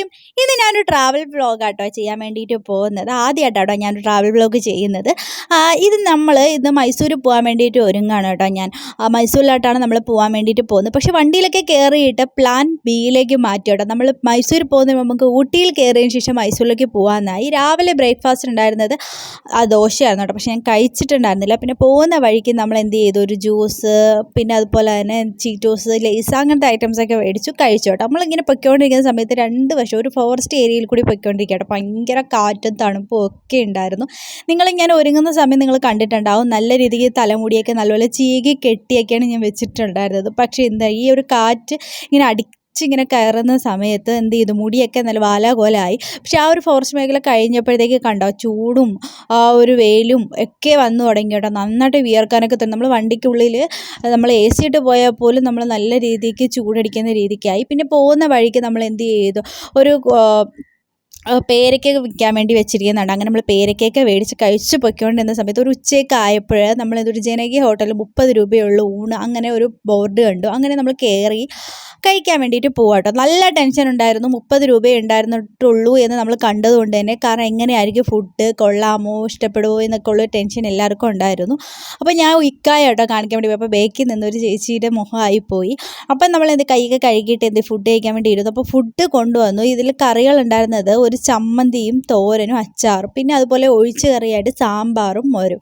этим ഇത് ഞാനൊരു travel vlog ആട്ടോ ചെയ്യാൻ വേണ്ടിയിട്ട് പോകുന്നത്. ആദ്യമായിട്ടാട്ടോ ഞാനൊരു ട്രാവൽ വ്ളോഗ് ചെയ്യുന്നത്. ഇത് നമ്മൾ ഇന്ന് മൈസൂർ പോകാൻ വേണ്ടിയിട്ട് ഒരുങ്ങാണ് കേട്ടോ ഞാൻ. മൈസൂരിലോട്ടാണ് നമ്മൾ പോകാൻ വേണ്ടിയിട്ട് പോകുന്നത്. പക്ഷേ വണ്ടിയിലൊക്കെ കയറിയിട്ട് പ്ലാൻ ബിയിലേക്ക് മാറ്റി കേട്ടോ. നമ്മൾ മൈസൂർ പോകുന്ന നമുക്ക് ഊട്ടിയിൽ കയറിയതിന് ശേഷം മൈസൂരിലേക്ക് പോകാമെന്നായി രാവിലെ ബ്രേക്ക്ഫാസ്റ്റ് ഉണ്ടായിരുന്നത് ആ ദോശയായിരുന്നു കേട്ടോ. പക്ഷേ ഞാൻ കഴിച്ചിട്ടുണ്ടായിരുന്നില്ല. പിന്നെ പോകുന്ന വഴിക്ക് നമ്മൾ എന്ത് ചെയ്തു? ഒരു ജ്യൂസ് പിന്നെ അതുപോലെ തന്നെ ചീറ്റോസ് ലേസ് അങ്ങനത്തെ ഐറ്റംസൊക്കെ മേടിച്ചു കഴിച്ചു കേട്ടോ. നമ്മളിങ്ങനെ പൊയ്ക്കൊണ്ടിരിക്കുന്ന സമയത്ത് രണ്ട് വശം ഒരു ഫോറസ്റ്റ് ഏരിയയിൽ കൂടി പോയിക്കൊണ്ടിരിക്കുകയാണ്. ഭയങ്കര കാറ്റും തണുപ്പും ഒക്കെ ഉണ്ടായിരുന്നു. നിങ്ങളിങ്ങനെ ഒരുങ്ങുന്ന സമയം നിങ്ങൾ കണ്ടിട്ടുണ്ടാവും. നല്ല രീതിക്ക് തലമുടിയൊക്കെ നല്ലപോലെ ചീകി കെട്ടിയൊക്കെയാണ് ഞാൻ വെച്ചിട്ടുണ്ടായിരുന്നത്. പക്ഷേ എന്താ ഈ ഒരു കാറ്റ് ഇങ്ങനെ അടി ഇങ്ങനെ കയറുന്ന സമയത്ത് എന്ത് ചെയ്തു? മുടിയൊക്കെ നല്ല വാലാകോലായി. പക്ഷെ ആ ഒരു ഫോറസ്റ്റ് മേഖല കഴിഞ്ഞപ്പോഴത്തേക്ക് കണ്ടോ? ചൂടും ആ ഒരു വെയിലും ഒക്കെ വന്നു തുടങ്ങി കേട്ടോ. നന്നായിട്ട് വിയർക്കാനൊക്കെ തന്നെ നമ്മൾ വണ്ടിക്കുള്ളിൽ നമ്മൾ എ സി ഇട്ട് പോയാൽ പോലും നമ്മൾ നല്ല രീതിക്ക് ചൂടടിക്കുന്ന രീതിക്കായി. പിന്നെ പോകുന്ന വഴിക്ക് നമ്മൾ എന്ത് ചെയ്തു? ഒരു പേരയ്ക്കൊക്കെ വിൽക്കാൻ വേണ്ടി വെച്ചിരിക്കുന്നുണ്ട് അങ്ങനെ നമ്മൾ പേരയ്ക്കൊക്കെ മേടിച്ച് കഴിച്ച് പൊയ്ക്കൊണ്ടിരുന്ന സമയത്ത് ഒരു ഉച്ചയൊക്കെ ആയപ്പോൾ നമ്മളിതൊരു ജനകീയ ഹോട്ടലിൽ മുപ്പത് രൂപയുള്ള ഊണ് അങ്ങനെ ഒരു ബോർഡ് കണ്ടു. അങ്ങനെ നമ്മൾ കയറി കഴിക്കാൻ വേണ്ടിയിട്ട് പോവാട്ടോ നല്ല ടെൻഷൻ ഉണ്ടായിരുന്നു. മുപ്പത് രൂപയേ ഉണ്ടായിരുന്നിട്ടുള്ളൂ എന്ന് നമ്മൾ കണ്ടതുകൊണ്ട് തന്നെ കാരണം എങ്ങനെയായിരിക്കും ഫുഡ് കൊള്ളാമോ ഇഷ്ടപ്പെടുമോ എന്നൊക്കെ ഉള്ള ടെൻഷൻ എല്ലാവർക്കും ഉണ്ടായിരുന്നു. അപ്പോൾ ഞാൻ ഇക്കായ കേട്ടോ കാണിക്കാൻ വേണ്ടി അപ്പോൾ ബേക്കിൽ നിന്നൊരു ചേച്ചിയുടെ മുഖമായിപ്പോയി. അപ്പം നമ്മൾ എന്ത് കൈയൊക്കെ കഴുകിയിട്ട് എന്ത് ഫുഡ് കഴിക്കാൻ വേണ്ടി ഇരുന്നു. അപ്പോൾ ഫുഡ് കൊണ്ടുവന്നു. ഇതിൽ കറികൾ ഉണ്ടായിരുന്നത് ഒരു ചമ്മന്തിയും തോരനും അച്ചാറും പിന്നെ അതുപോലെ ഒഴിച്ച് കറിയായിട്ട് സാമ്പാറും മോരും.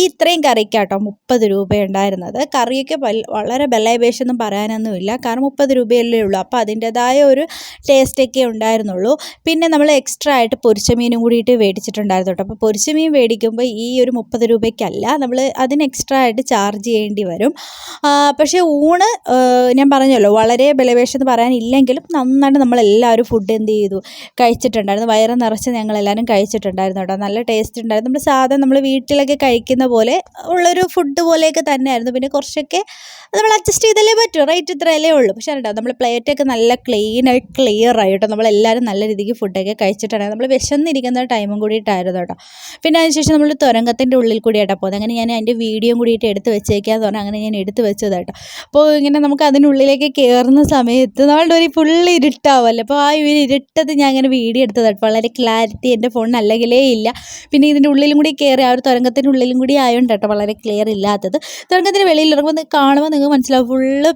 ഈ ഇത്രയും കറിക്കാട്ടോ മുപ്പത് രൂപ ഉണ്ടായിരുന്നത്. കറിയൊക്കെ വളരെ ബെല്ലൈബേഷൊന്നും പറയാനൊന്നുമില്ല. കാരണം മുപ്പത് രൂപയല്ലേ ഉള്ളൂ. അപ്പോൾ അതിന്റെതായ ഒരു ടേസ്റ്റൊക്കെ ഉണ്ടായിരുന്നുള്ളൂ. പിന്നെ നമ്മൾ എക്സ്ട്രാ ആയിട്ട് പൊരിച്ച മീനും കൂടിയിട്ട് മേടിച്ചിട്ടുണ്ടായിരുന്നു കേട്ടോ. അപ്പോൾ പൊരിച്ച മീൻ മേടിക്കുമ്പോൾ ഈ ഒരു മുപ്പത് രൂപയ്ക്കല്ല. നമ്മൾ അതിന് എക്സ്ട്രാ ആയിട്ട് ചാർജ് ചെയ്യേണ്ടി വരും. പക്ഷേ ഊണ് ഞാൻ പറഞ്ഞല്ലോ വളരെ ബലവേഷം എന്ന് പറയാനില്ലെങ്കിലും നന്നായിട്ട് നമ്മളെല്ലാവരും ഫുഡ് എന്ത് ചെയ്തു? കഴിച്ചിട്ടുണ്ടായിരുന്നു വയറ് നിറച്ച് ഞങ്ങൾ ഞങ്ങളെല്ലാവരും കഴിച്ചിട്ടുണ്ടായിരുന്നു കേട്ടോ. നല്ല ടേസ്റ്റ് ഉണ്ടായിരുന്നു. നമ്മൾ സാധാരണ നമ്മൾ വീട്ടിലൊക്കെ കഴിക്കുന്ന പോലെ ഉള്ളൊരു ഫുഡ് പോലെയൊക്കെ തന്നെയായിരുന്നു. പിന്നെ കുറച്ചൊക്കെ നമ്മൾ അഡ്ജസ്റ്റ് ചെയ്തല്ലേ പറ്റൂ. റേറ്റ് ഇത്രയല്ലേ ഉള്ളൂ. പക്ഷേ കേട്ടോ നമ്മൾ പ്ലേറ്റൊക്കെ നല്ല ക്ലീൻ ക്ലീനായി ക്ലിയർ ആയി ആയിട്ടോ നമ്മളെല്ലാവരും നല്ല രീതിക്ക് ഫുഡൊക്കെ കഴിച്ചിട്ടുണ്ടായിരുന്നു നമ്മൾ വിശന്നിരിക്കുന്ന ടൈമും കൂടിയിട്ടായിരുന്നു കേട്ടോ. പിന്നെ അതിനുശേഷം നമ്മൾ തുരങ്കത്തിന്റെ ഉള്ളിൽ കൂടിയായിട്ടാണ് പോകുന്നത് അങ്ങനെ ഞാൻ അതിന്റെ വീഡിയോ കൂടിയിട്ട് എടുത്ത് വെച്ചേക്കാന്ന് പറഞ്ഞാൽ അങ്ങനെ ഞാൻ എടുത്ത് വെച്ചതാട്ടോ അപ്പോൾ ഇങ്ങനെ നമുക്ക് അതിനുള്ളിലേക്ക് കയറുന്ന സമയത്ത് നമ്മളുടെ ഒരു ഫുള്ള് ഇരുട്ടാവുമല്ലോ അപ്പോൾ ആ ഒരു ഇരുട്ടത്ത് ഞാൻ അങ്ങനെ വീഡിയോ എടുത്തതാട്ടോ വളരെ ക്ലാരിറ്റി എന്റെ ഫോണിന് അല്ലെങ്കിലേ ഇല്ല. പിന്നെ ഇതിന്റെ ഉള്ളിലും കൂടി കയറി ആ ഒരു തുരങ്കത്തിന്റെ ഉള്ളിലും കൂടി ആയതുകൊണ്ട് കേട്ടോ വളരെ ക്ലിയർ ഇല്ലാത്തത്. തുരങ്കത്തിന് വെളിയിൽ ഇറങ്ങുമ്പോൾ കാണുമ്പോൾ നിങ്ങൾക്ക് മനസ്സിലാവും ഫുള്ള്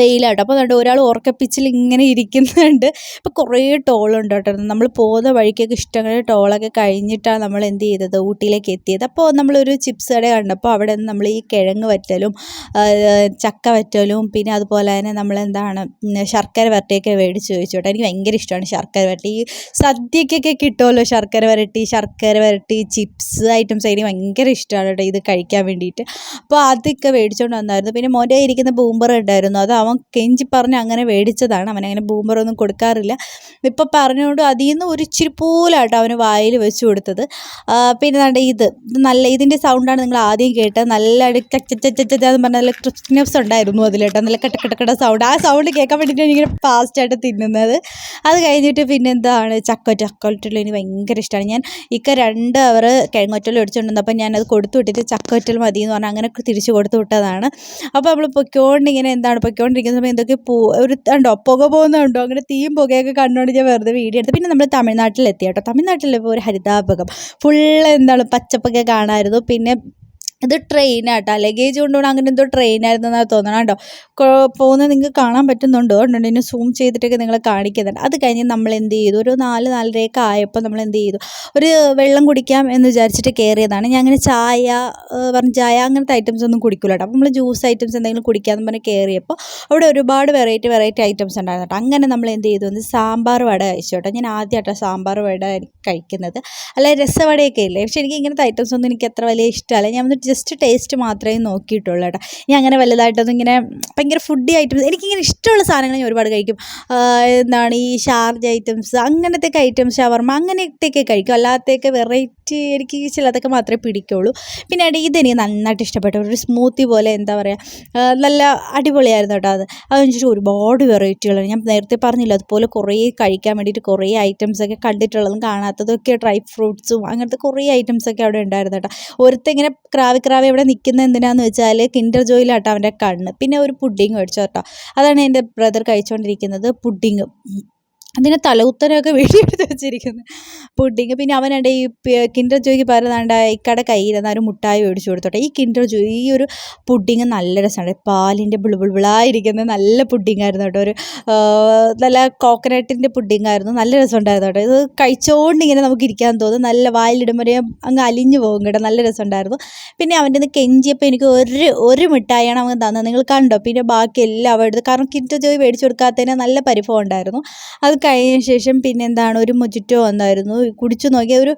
വെയിലാട്ടോ. അപ്പോൾ അതുകൊണ്ട് ഒരാൾ ഉറക്കപ്പിച്ചിൽ ഇങ്ങനെ ഇരിക്കുന്നുണ്ട്. അപ്പോൾ കുറേ ടോളുണ്ട് കേട്ടോ. നമ്മൾ പോകുന്ന വഴിക്കൊക്കെ ഇഷ്ടംപോലെ ടോളൊക്കെ കഴിഞ്ഞിട്ടാണ് നമ്മൾ എന്ത് ചെയ്തത്? ഊട്ടിയിലേക്ക് എത്തിയത്. അപ്പോൾ നമ്മളൊരു ചിപ്സ് കട കണ്ടപ്പോൾ അവിടെ നിന്ന് നമ്മൾ ഈ കിഴങ്ങ് വറ്റലും ചക്ക വറ്റലും പിന്നെ അതുപോലെ തന്നെ നമ്മളെന്താണ് ശർക്കര വരട്ടിയൊക്കെ മേടിച്ച് ചോദിച്ചു കേട്ടോ. എനിക്ക് ഭയങ്കര ഇഷ്ടമാണ് ശർക്കര വരട്ടി. ഈ സദ്യക്കൊക്കെ കിട്ടുമല്ലോ ശർക്കര വരട്ടി ശർക്കര വരട്ടി ചിപ്സ് ഐറ്റംസ് എനിക്ക് ഭയങ്കര ഇഷ്ടമാണ് കേട്ടോ ഇത് കഴിക്കാൻ വേണ്ടിയിട്ട്. അപ്പോൾ അതൊക്കെ മേടിച്ചുകൊണ്ട് വന്നായിരുന്നു. പിന്നെ മോന്റെ ഇരിക്കുന്ന ബൂമ്പർ ഉണ്ടായിരുന്നു. അത് അവൻ കെഞ്ചി പറഞ്ഞ് അങ്ങനെ മേടിച്ചതാണ് അവൻ അങ്ങനെ ബൂമ്പറൊന്നും കൊടുക്കാറില്ല. ഇപ്പം പറഞ്ഞുകൊണ്ട് അതിൽ നിന്ന് ഒരു ഇച്ചിരി പോലാട്ടോ അവന് വായിൽ വെച്ച് കൊടുത്തത്. പിന്നെ നല്ല ഇത്. നല്ല ഇതിന്റെ സൗണ്ടാണ് നിങ്ങൾ ആദ്യം കേട്ടത്. നല്ല എന്ന് പറഞ്ഞ നല്ല ക്രിസ്പിനെസ് ഉണ്ടായിരുന്നു അതിൽ കേട്ടോ നല്ല കട്ട കട്ട കട്ട സൗണ്ട് ആ സൗണ്ട് കേൾക്കാൻ വേണ്ടിയിട്ടാണ് ഇങ്ങനെ ഫാസ്റ്റായിട്ട് തിന്നുന്നത്. അത് കഴിഞ്ഞിട്ട് പിന്നെ എന്താണ്? ചക്ക ചക്കവറ്റൽ എനിക്ക് ഭയങ്കര ഇഷ്ടമാണ് ഞാൻ ഇക്ക രണ്ട് അവർ കിഴങ്ങൊറ്റൽ അടിച്ചുകൊണ്ടിരുന്നു അപ്പം ഞാനത് കൊടുത്തു വിട്ടിട്ട് ചക്കവറ്റൽ മതി എന്ന് പറഞ്ഞാൽ അങ്ങനെ തിരിച്ച് കൊടുത്തു വിട്ടതാണ്. അപ്പോൾ നമ്മൾ പൊയ്ക്കോണ്ട് ഇങ്ങനെ എന്താണ് പൊയ്ക്കൊണ്ടിരിക്കുന്ന സമയം എന്തൊക്കെ പോ ഒരു ഉണ്ടോ പുക പോകുന്നുണ്ടോ? അങ്ങനെ തീയും പുകയൊക്കെ കണ്ടുകൊണ്ട് ഞാൻ വെറുതെ വീഡിയോ എടുത്ത്. പിന്നെ നമ്മൾ തമിഴ്നാട്ടിലെത്തി കേട്ടോ. തമിഴ്നാട്ടിലിപ്പോൾ ഒരു ഹരിതാപകം. ഫുള്ള് എന്താണ് പച്ചപ്പൊക്കെ കാണാമായിരുന്നു പിന്നെ ഇത് ട്രെയിനാട്ടോ ലഗേജ് കൊണ്ടുപോകണം അങ്ങനെ എന്തോ ട്രെയിനായിരുന്നു എന്നാണ് തോന്നണം കേട്ടോ പോകുന്നത് നിങ്ങൾക്ക് കാണാൻ പറ്റുന്നുണ്ടോ? ഉണ്ടുണ്ട് ഇനി സൂം ചെയ്തിട്ടൊക്കെ നിങ്ങളെ കാണിക്കുന്നുണ്ട്. അത് കഴിഞ്ഞ് നമ്മൾ എന്ത് ചെയ്തു? ഒരു നാല് നാലരയൊക്കെ ആയപ്പോൾ നമ്മൾ എന്ത് ചെയ്തു? ഒരു വെള്ളം കുടിക്കാം എന്ന് വിചാരിച്ചിട്ട് കയറിയതാണ് ഞാൻ അങ്ങനെ ചായ പറഞ്ഞ ചായ അങ്ങനത്തെ ഐറ്റംസ് ഒന്നും കുടിക്കില്ല കേട്ടോ അപ്പോൾ നമ്മൾ ജ്യൂസ് ഐറ്റംസ് എന്തെങ്കിലും കുടിക്കാമെന്ന് പറഞ്ഞ് കയറിയപ്പോൾ അവിടെ ഒരുപാട് വെറൈറ്റി വെറൈറ്റി ഐറ്റംസ് ഉണ്ടായിരുന്നു കേട്ടോ അങ്ങനെ നമ്മൾ എന്ത് ചെയ്തു? എന്ന് സാമ്പാർ വട കഴിച്ചു കേട്ടോ ഞാൻ ആദ്യമായിട്ടാണ് സാമ്പാർ വട കഴിക്കുന്നത്. അല്ല രസവടയൊക്കെ ഇല്ലേ? പക്ഷേ എനിക്ക് ഇങ്ങനത്തെ ഐറ്റംസ് ഒന്നും എനിക്ക് അത്ര വലിയ ഇഷ്ടമല്ല. ഞാൻ ഒന്ന് ജസ്റ്റ് ടേസ്റ്റ് മാത്രമേ നോക്കിയിട്ടുള്ളൂ കേട്ടോ. ഞാൻ അങ്ങനെ വലുതായിട്ടൊന്നും ഇങ്ങനെ ഭയങ്കര ഫുഡി ഐറ്റംസ് എനിക്കിങ്ങനെ ഇഷ്ടമുള്ള സാധനങ്ങൾ ഞാൻ ഒരുപാട് കഴിക്കും. എന്താണ് ഈ ഷാർജ് ഐറ്റംസ് അങ്ങനത്തെ ഐറ്റംസ് ഷവർമ അങ്ങനത്തെയൊക്കെ കഴിക്കും. അല്ലാത്തൊക്കെ വെറൈറ്റി എനിക്ക് ചിലതൊക്കെ മാത്രമേ പിടിക്കുള്ളൂ. പിന്നെ ഇടയിൽ ഇതെനിക്ക് നന്നായിട്ട് ഇഷ്ടപ്പെട്ടു. ഒരു സ്മൂത്തി പോലെ എന്താ പറയുക നല്ല അടിപൊളിയായിരുന്നു കേട്ടോ അത്. അതെന്ന് വെച്ചിട്ട് ഒരുപാട് വെറൈറ്റികളാണ് ഞാൻ നേരത്തെ പറഞ്ഞില്ല അതുപോലെ കുറേ കഴിക്കാൻ വേണ്ടിയിട്ട് കുറേ ഐറ്റംസ് ഒക്കെ കണ്ടിട്ടുള്ളതും കാണാത്തതും ഒക്കെ ഡ്രൈ ഫ്രൂട്ട്സും അങ്ങനത്തെ കുറേ ഐറ്റംസ് ഒക്കെ അവിടെ ഉണ്ടായിരുന്നു കേട്ടോ. ഒരുത്ത ഇങ്ങനെ ക്രാവി ക്രാവി ഇവിടെ നിൽക്കുന്നത് എന്തിനാന്ന് വെച്ചാൽ കിൻഡർ ജോയിലാട്ടോ അവന്റെ കണ്ണ്. പിന്നെ ഒരു പുഡിങ് മേടിച്ചു കേട്ടോ. അതാണ് എന്റെ ബ്രദർ കഴിച്ചുകൊണ്ടിരിക്കുന്നത് പുഡിങ് അതിനെ തലകുത്തനെയൊക്കെ വെടിയെടുത്ത് വെച്ചിരിക്കുന്നു. പുഡിങ്. പിന്നെ അവനുണ്ട് ഈ കിൻഡർ ജോയ്ക്ക് പറയുന്നതാണ്ട് ഇക്കടെ കയ്യിൽ നിന്ന് ഒരു മുട്ടായി മേടിച്ചു കൊടുത്തോട്ടെ. ഈ കിൻഡർ ജോയ് ഈ ഒരു പുഡിങ് നല്ല രസമാണ്. പാലിന്റെ ബിളുബിളായിരിക്കുന്ന നല്ല പുഡിങ് ആയിരുന്നു കേട്ടോ. ഒരു നല്ല കോക്കനട്ടിന്റെ പുഡിങ് ആയിരുന്നു നല്ല രസമുണ്ടായിരുന്നു കേട്ടോ. ഇത് കഴിച്ചുകൊണ്ട് ഇങ്ങനെ നമുക്ക് ഇരിക്കാൻ തോന്നും. നല്ല വായിലിടുമ്പോൾ അങ്ങ് അലിഞ്ഞു പോകും കേട്ടോ. നല്ല രസമുണ്ടായിരുന്നു. പിന്നെ അവന്റെ നിന്ന് കെഞ്ചിയപ്പോൾ എനിക്ക് ഒരു ഒരു മിഠായിയാണ് അവൻ തന്നത്. നിങ്ങൾ കണ്ടോ? പിന്നെ ബാക്കി എല്ലാം അവിടെ കാരണം കിൻഡർ ജോയ് മേടിച്ചു കൊടുക്കാത്തതിന് നല്ല പരിഭവം ഉണ്ടായിരുന്നു. അത് കഴിഞ്ഞ ശേഷം പിന്നെ എന്താണ് ഒരു മൊജിറ്റോ വന്നായിരുന്നു. കുടിച്ചു നോക്കിയ ഒരു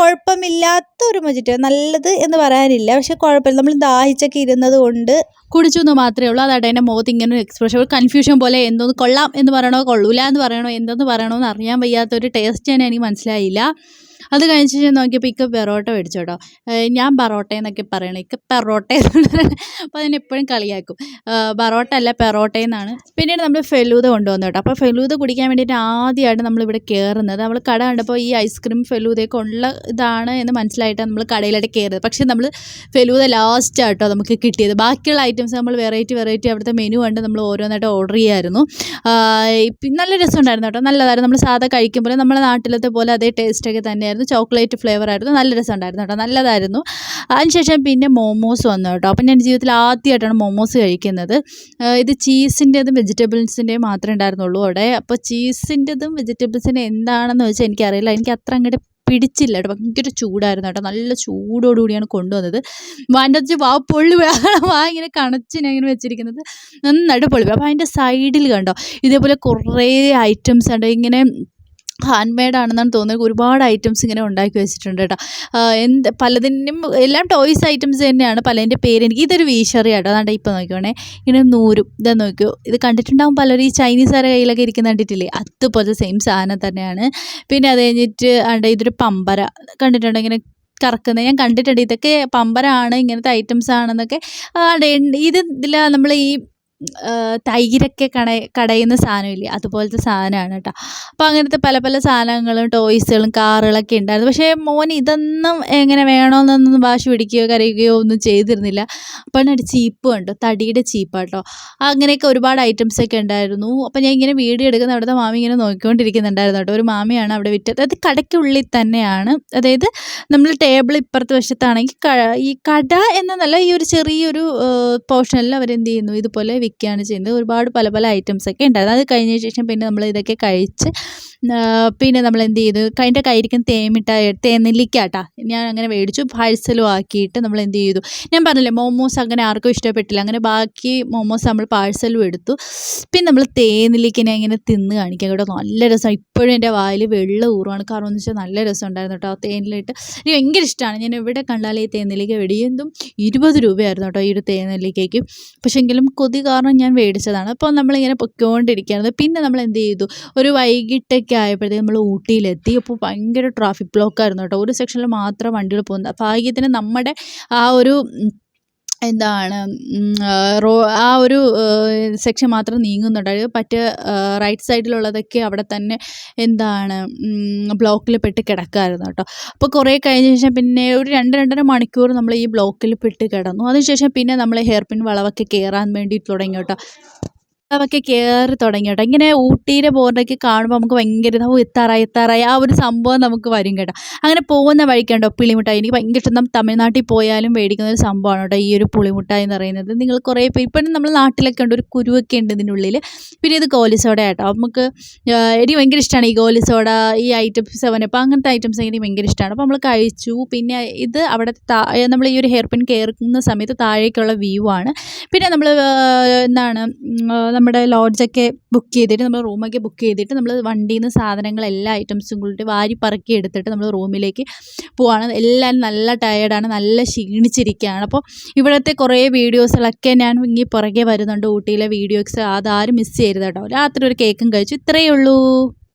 കുഴപ്പമില്ലാത്ത ഒരു മൊജിറ്റോ. നല്ലത് എന്ന് പറയാനില്ല. പക്ഷെ കുഴപ്പമില്ല. നമ്മൾ ദാഹിച്ചൊക്കെ ഇരുന്നത് കൊണ്ട് കുടിച്ചു എന്ന് മാത്രമേ ഉള്ളൂ. അതായിട്ട് എന്റെ മുഖത്ത് ഇങ്ങനെ ഒരു എക്സ്പ്രഷൻ ഒരു കൺഫ്യൂഷൻ പോലെ എന്തോന്ന് കൊള്ളാം എന്ന് പറയണോ കൊള്ളൂല എന്ന് പറയണോ എന്തെന്ന് പറയണോ എന്ന് അറിയാൻ വയ്യാത്തൊരു ടേസ്റ്റ് തന്നെ എനിക്ക് മനസ്സിലായില്ല. അത് കഴിഞ്ഞ ശേഷം നോക്കിയപ്പോൾ ഇക്ക പെറോട്ട മേടിച്ചു കേട്ടോ ഞാൻ ബറോട്ട എന്നൊക്കെ പറയണം ഇക്ക പെറോട്ട അപ്പോൾ അതിനെ എപ്പോഴും കളിയാക്കും. പറോട്ട അല്ല പെറോട്ട എന്നാണ്. പിന്നീട് നമ്മൾ ഫെലൂത കൊണ്ടുവന്നു കേട്ടോ അപ്പോൾ ഫെലൂത കുടിക്കാൻ വേണ്ടിയിട്ട് ആദ്യമായിട്ട് നമ്മളിവിടെ കയറുന്നത് നമ്മൾ കട കണ്ടപ്പോൾ ഈ ഐസ്ക്രീം ഫെലൂതയൊക്കെ ഉള്ള ഇതാണ് എന്ന് മനസ്സിലായിട്ടാണ് നമ്മൾ കടയിലായിട്ട് കയറിയത് പക്ഷേ നമ്മൾ ഫെലൂത ലാസ്റ്റ് ആട്ടോ നമുക്ക് കിട്ടിയത്. ബാക്കിയുള്ള ഐറ്റംസ് നമ്മൾ വെറൈറ്റി വെറൈറ്റി അവിടുത്തെ മെനു കണ്ട് നമ്മൾ ഓരോന്നായിട്ട് ഓർഡർ ചെയ്യായിരുന്നു. നല്ല രസമുണ്ടായിരുന്നു കേട്ടോ. നല്ലതായിരുന്നു. നമ്മൾ സാധാ കഴിക്കുമ്പോൾ നമ്മുടെ നാട്ടിലത്തെ പോലെ അതേ ടേസ്റ്റൊക്കെ തന്നെയായിരുന്നു. ചോക്ലേറ്റ് ഫ്ലേവർ ആയിരുന്നു. നല്ല രസമുണ്ടായിരുന്നു കേട്ടോ. നല്ലതായിരുന്നു. അതിനുശേഷം പിന്നെ മോമോസ് വന്നു കേട്ടോ. അപ്പം ഞാൻ ജീവിതത്തിൽ ആദ്യമായിട്ടാണ് മോമോസ് കഴിക്കുന്നത്. ഇത് ചീസിന്റെതും വെജിറ്റബിൾസിന്റെയും മാത്രമേ ഉണ്ടായിരുന്നുള്ളൂ അവിടെ. അപ്പോൾ ചീസിന്റെതും വെജിറ്റബിൾസിന്റെ എന്താണെന്ന് വെച്ചാൽ എനിക്കറിയില്ല. എനിക്ക് അത്ര അങ്ങോട്ട് പിടിച്ചില്ല കേട്ടോ. ഭയങ്കര ചൂടായിരുന്നു കേട്ടോ. നല്ല ചൂടോടുകൂടിയാണ് കൊണ്ടുവന്നത്. വാന്റെ വാ പൊള്ളി വാ ഇങ്ങനെ കണച്ചിനെ ഇങ്ങനെ വെച്ചിരിക്കുന്നത്. നന്നായിട്ട് പൊള്ളി അപ്പോൾ അതിന്റെ സൈഡിൽ കണ്ടോ ഇതേപോലെ കുറേ ഐറ്റംസ് ഉണ്ട് ഇങ്ങനെ ഹാൻഡ് മെയ്ഡ് ആണെന്നാണ് തോന്നുന്നത്. ഒരുപാട് ഐറ്റംസ് ഇങ്ങനെ ഉണ്ടാക്കി വെച്ചിട്ടുണ്ട് കേട്ടോ. എന്ത് പലതിനും എല്ലാം ടോയ്സ് ഐറ്റംസ് തന്നെയാണ്. പലതിന്റെ പേര് എനിക്ക് ഇതൊരു വീശറി കേട്ടോ അതാണ്ട് ഇപ്പോൾ നോക്കിയോണേ ഇങ്ങനെ നൂരും ഇതാ നോക്കിയോ ഇത് കണ്ടിട്ടുണ്ടാവും പലരും ഈ ചൈനീസുകാരുടെ കയ്യിലൊക്കെ ഇരിക്കുന്ന കണ്ടിട്ടില്ലേ? അതുപോലത്തെ സെയിം സാധനം തന്നെയാണ്. പിന്നെ അത് കഴിഞ്ഞിട്ട് ആണ്ട് ഇതൊരു പമ്പര കണ്ടിട്ടുണ്ടോ? ഇങ്ങനെ കറക്കുന്നത് ഞാൻ കണ്ടിട്ടുണ്ട്. ഇതൊക്കെ പമ്പരാണ് ഇങ്ങനത്തെ ഐറ്റംസ് ആണെന്നൊക്കെ. ഇത് ഇതിൽ നമ്മൾ ഈ തൈരൊക്കെ കട കടയുന്ന സാധനമില്ലേ? അതുപോലത്തെ സാധനമാണ് കേട്ടോ. അപ്പോൾ അങ്ങനത്തെ പല പല സാധനങ്ങളും ടോയ്സുകളും കാറുകളൊക്കെ ഉണ്ടായിരുന്നു. പക്ഷേ മോൻ ഇതൊന്നും എങ്ങനെ വേണമെന്നൊന്നും വാശി പിടിക്കുകയോ കരയുകയോ ഒന്നും ചെയ്തിരുന്നില്ല. അപ്പോൾ ഒരു ചീപ്പ് കണ്ടോ. തടിയുടെ ചീപ്പാട്ടോ അങ്ങനെയൊക്കെ ഒരുപാട് ഐറ്റംസ് ഒക്കെ ഉണ്ടായിരുന്നു. അപ്പോൾ ഞാൻ ഇങ്ങനെ വീഡിയോ എടുക്കുന്ന അവിടുത്തെ മാമി ഇങ്ങനെ നോക്കിക്കൊണ്ടിരിക്കുന്നുണ്ടായിരുന്നു കേട്ടോ. ഒരു മാമിയാണ് അവിടെ വിറ്റത്. അത് കടയ്ക്കുള്ളിൽ തന്നെയാണ്. അതായത് നമ്മൾ ടേബിൾ ഇപ്പുറത്ത് വശത്താണെങ്കിൽ ഈ കട എന്നല്ല ഈ ഒരു ചെറിയൊരു പോർഷനിൽ അവരെന്ത് ചെയ്യുന്നു? ഇതുപോലെ വിൽക്കുകയാണ് ചെയ്യുന്നത്. ഒരുപാട് പല പല ഐറ്റംസ് ഒക്കെ ഉണ്ടായിരുന്നു. അത് കഴിഞ്ഞ ശേഷം പിന്നെ നമ്മൾ ഇതൊക്കെ കഴിച്ച് പിന്നെ നമ്മൾ എന്ത് ചെയ്തു അതിന്റെ കയ്യിരിക്കും തേമിട്ട തേനെല്ലിക്കാട്ടാ ഞാൻ അങ്ങനെ മേടിച്ചു പാഴ്സലും ആക്കിയിട്ട് നമ്മൾ എന്ത് ചെയ്തു ഞാൻ പറഞ്ഞില്ലേ മോമോസ് അങ്ങനെ ആർക്കും ഇഷ്ടപ്പെട്ടില്ല. അങ്ങനെ ബാക്കി മോമോസ് നമ്മൾ പാഴ്സലും എടുത്തു. പിന്നെ നമ്മൾ തേനെല്ലിക്കനെ ഇങ്ങനെ തിന്ന് കാണിക്കാം കേട്ടോ. നല്ല രസം. ഇപ്പോഴും എന്റെ വായിൽ വെള്ളം ഊറുവാണ്. കാരണം എന്ന് വെച്ചാൽ നല്ല രസം ഉണ്ടായിരുന്നു കേട്ടോ തേനിലിട്ട്. എനിക്ക് ഭയങ്കര ഇഷ്ടമാണ് ഞാൻ എവിടെ കണ്ടാലും ഈ തേനെല്ലിക്ക വെടിയെന്തും ഇരുപത് രൂപയായിരുന്നു കേട്ടോ ഈ ഒരു തേനെല്ലിക്കയ്ക്ക്. പക്ഷേ എങ്കിലും കൊതി കാരണം ഞാൻ മേടിച്ചതാണ്. അപ്പോൾ നമ്മളിങ്ങനെ പൊയ്ക്കൊണ്ടിരിക്കുകയായിരുന്നു പിന്നെ നമ്മൾ എന്ത് ചെയ്തു ഒരു വൈകിട്ടൊക്കെ ആയപ്പോഴത്തേക്ക് നമ്മൾ ഊട്ടിയിലെത്തി. അപ്പോൾ ഭയങ്കര ട്രാഫിക് ബ്ലോക്കായിരുന്നു കേട്ടോ. ഒരു സെക്ഷനിൽ മാത്രം വണ്ടികൾ പോകുന്നത്. ഭാഗ്യത്തിന് നമ്മുടെ ആ ഒരു എന്താണ് റോ ആ ഒരു സെക്ഷൻ മാത്രം നീങ്ങുന്നുണ്ടായിരുന്നു മറ്റ് റൈറ്റ് സൈഡിലുള്ളതൊക്കെ അവിടെ തന്നെ എന്താണ് ബ്ലോക്കിൽ പെട്ട് കിടക്കായിരുന്നു കേട്ടോ. അപ്പോൾ കുറേ കഴിഞ്ഞ ശേഷം പിന്നെ ഒരു രണ്ട് രണ്ടര മണിക്കൂർ നമ്മൾ ഈ ബ്ലോക്കിൽ പെട്ട് കിടന്നു. അതിനുശേഷം പിന്നെ നമ്മൾ ഹെയർ പിൻ വളവൊക്കെ കയറാൻ വേണ്ടി തുടങ്ങി കേട്ടോ. വളവൊക്കെ കയറി തുടങ്ങി കേട്ടോ. ഇങ്ങനെ ഊട്ടിയിലെ ബോർഡൊക്കെ കാണുമ്പോൾ നമുക്ക് ഭയങ്കര ഓ എത്താറായി എത്താറായി. ആ ഒരു സംഭവം നമുക്ക് വരും കേട്ടോ. അങ്ങനെ പോകുന്ന വഴിക്കുണ്ടോ പുളിമുട്ടായി. എനിക്ക് ഭയങ്കര ഇഷ്ടം. തമിഴ്നാട്ടിൽ പോയാലും മേടിക്കുന്ന ഒരു സംഭവമാണ് കേട്ടോ ഈ ഒരു പുളിമുട്ടായി എന്ന് പറയുന്നത്. നിങ്ങൾ കുറേ പേര് ഇപ്പം നമ്മൾ നാട്ടിലൊക്കെ ഉണ്ട് ഒരു കുരുവൊക്കെ ഉണ്ട് ഇതിനുള്ളിൽ. പിന്നെ ഇത് ഗോലിസോഡ കേട്ടോ. നമുക്ക് എനിക്ക് ഭയങ്കര ഇഷ്ടമാണ് ഈ ഗോലിസോഡ ഈ ഐറ്റംസ് അപ്പോൾ അങ്ങനത്തെ ഐറ്റംസ് എനിക്ക് ഭയങ്കര ഇഷ്ടമാണ് അപ്പോൾ നമ്മൾ കഴിച്ചു. പിന്നെ ഇത് അവിടെ നമ്മൾ ഈ ഒരു ഹെയർ പിൻ കയറുന്ന സമയത്ത് താഴേക്കുള്ള വ്യൂ ആണ്. പിന്നെ നമ്മൾ എന്താണ് നമ്മുടെ ലോഡ്ജൊക്കെ ബുക്ക് ചെയ്തിട്ട് നമ്മൾ റൂമൊക്കെ ബുക്ക് ചെയ്തിട്ട് നമ്മൾ വണ്ടിയിൽ നിന്ന് സാധനങ്ങൾ എല്ലാ ഐറ്റംസും കൂടി വാരി പറക്കി എടുത്തിട്ട് നമ്മൾ റൂമിലേക്ക് പോവാണ്. എല്ലാവരും നല്ല ടയേർഡാണ് നല്ല ക്ഷീണിച്ചിരിക്കുകയാണ് അപ്പോൾ ഇവിടുത്തെ കുറേ വീഡിയോസുകളൊക്കെ ഞാൻ ഇങ്ങനെ പുറകെ വരുന്നുണ്ട് ഊട്ടിയിലെ വീഡിയോസ് അതാരും മിസ് ചെയ്യരുത് കേട്ടോ. രാത്രി ഒരു കേക്കും കഴിച്ചു. ഇത്രയേ ഉള്ളൂ.